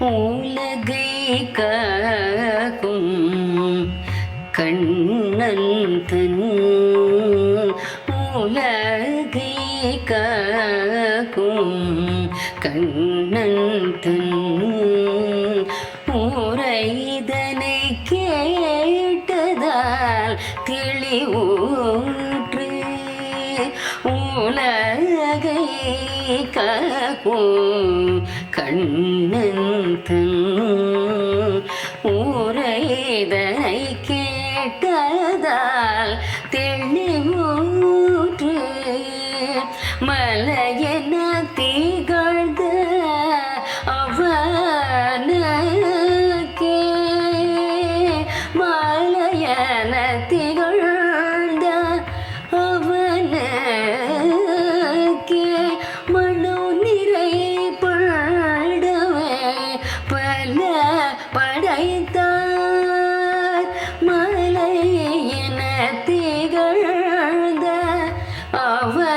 உலகை காக்கும் கண்ணன் தன் உலகை காக்கும் கண்ணன் தன் உரைதனை கேட்டதால் தெளிவூற்று உலகை காக்கும் கண்ணன் தன் உரைதனை கேட்டதால் தெளிவு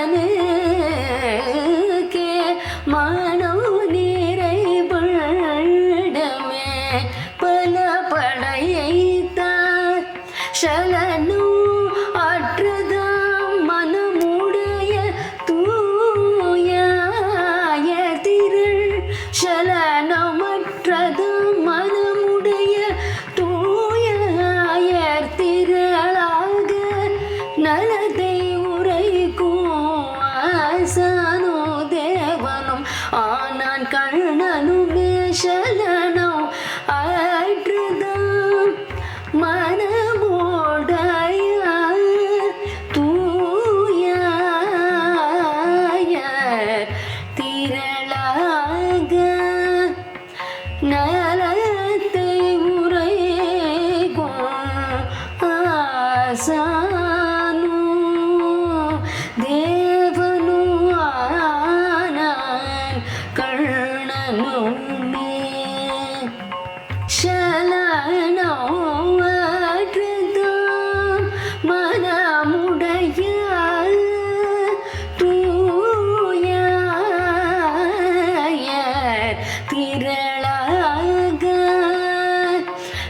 தனு திரளாக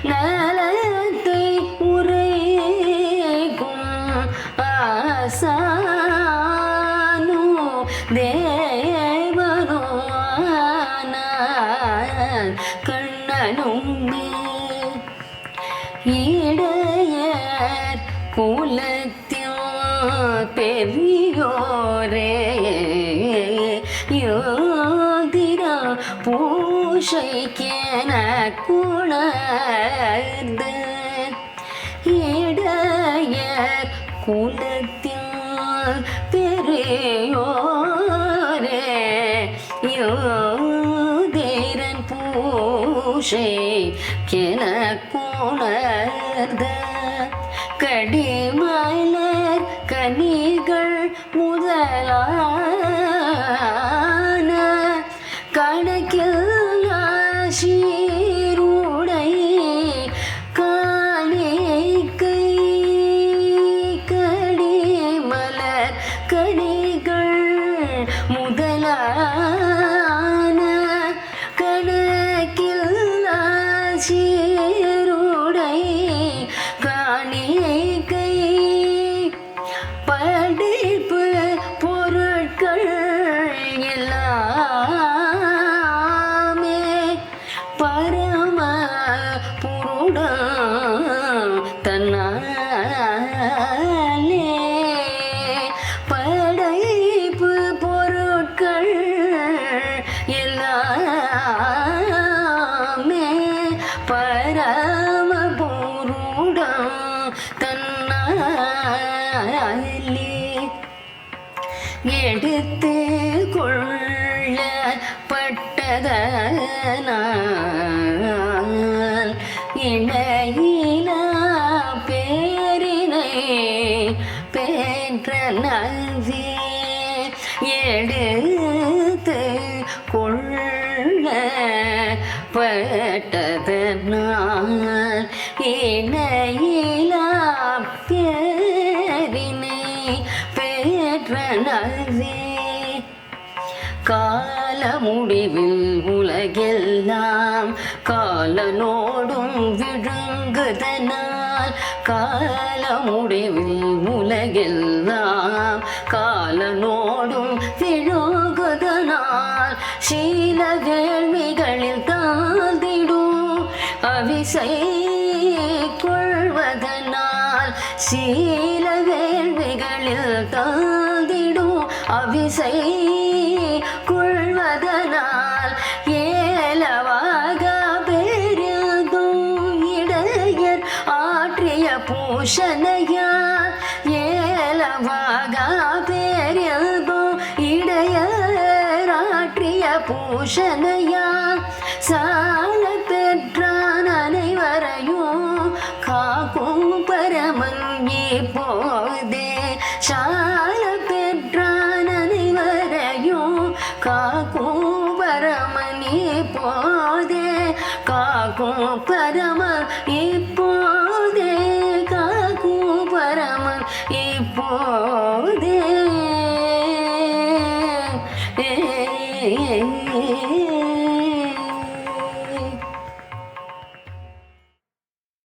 நலத்தை உரைக்கும் ஆசானு தேவனோ ஆனான் இடையர் குலத்தில் பெரியோரே யோதிரா பூஷைக்கேன குணர்ந்து இடையர் குலத்தில் பெரியோரே யோதேரன் பூஷை கென குணர்ந்த கடிமலர் கனிகள் முதலா தன்னாலே எடுத்து கொள்ள பட்டதனால் இணையிலா பேரினை பெற்ற நல்வி எடுத்து கொள்ள பட்டதனால் முடிவில் உலகெல்லாம் காலனோடும் விழுங்குதனால் கால முடிவில் உலகெல்லாம் காலனோடும் விழுங்குதனால் சீல கேள்விகளில் தாழ்ந்திடும் அவிசை கொள்வதனால் சீல வேள்விகளில் தாழ்ந்திடும் அவிசை பூஷணையால் ஏலவாக பெருதும் இடையர் ஆற்றிய பூஷணையால் சால பெற்றான் அனைவரையும் காக்கும் பரமன் இப்போதே சால பெற்றான் அனைவரையும் காக்கும் பரமன்